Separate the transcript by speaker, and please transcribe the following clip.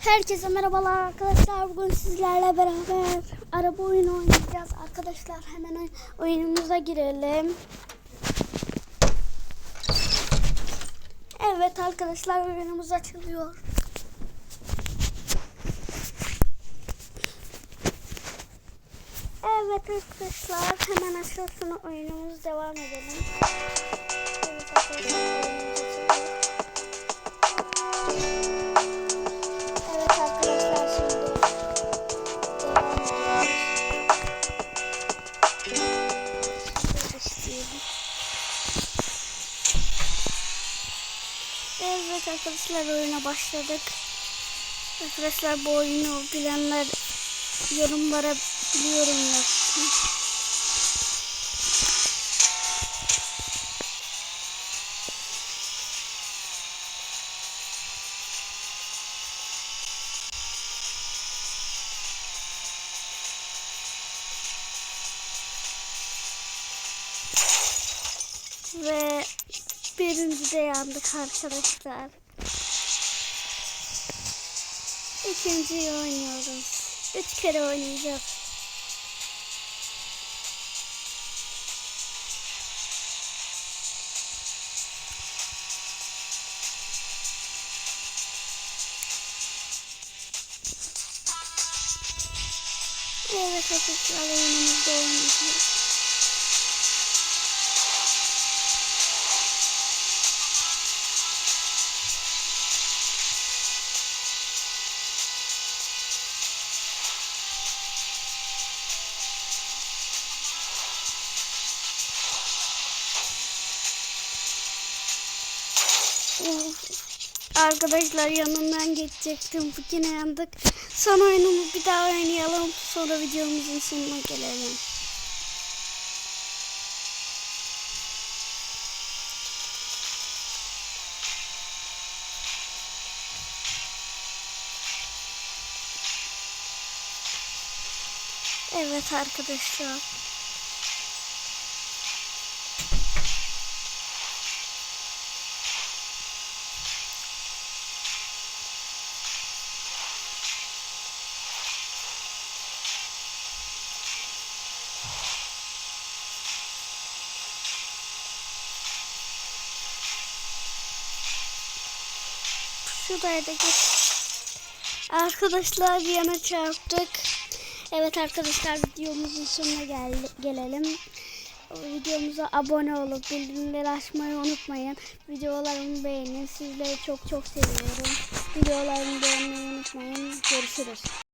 Speaker 1: Herkese merhabalar arkadaşlar. Bugün sizlerle beraber araba oyunu oynayacağız. Arkadaşlar hemen oy- oyunumuza girelim. Evet arkadaşlar oyunumuz açılıyor. Evet arkadaşlar hemen açılsın oyunumuz devam edelim. Evet arkadaşlar Evet arkadaşlar oyuna başladık. Arkadaşlar bu oyunu bilenler yorumlara biliyorum yazsın. Ve birinci de yandık arkadaşlar. İkinciyi oynuyoruz. Üç kere oynayacağız. Evet oyunumuzda oynayacağız. Of. Arkadaşlar yanından geçecektim. Yine yandık. Son oyunumu bir daha oynayalım. Sonra videomuzun sonuna gelelim. Evet arkadaşlar. Şuraya da geç. Arkadaşlar bir yana çarptık. Evet arkadaşlar videomuzun sonuna gel gelelim. Videomuza abone olup bildirimleri açmayı unutmayın. Videolarımı beğenin. Sizleri çok çok seviyorum. Videolarımı beğenmeyi unutmayın. Görüşürüz.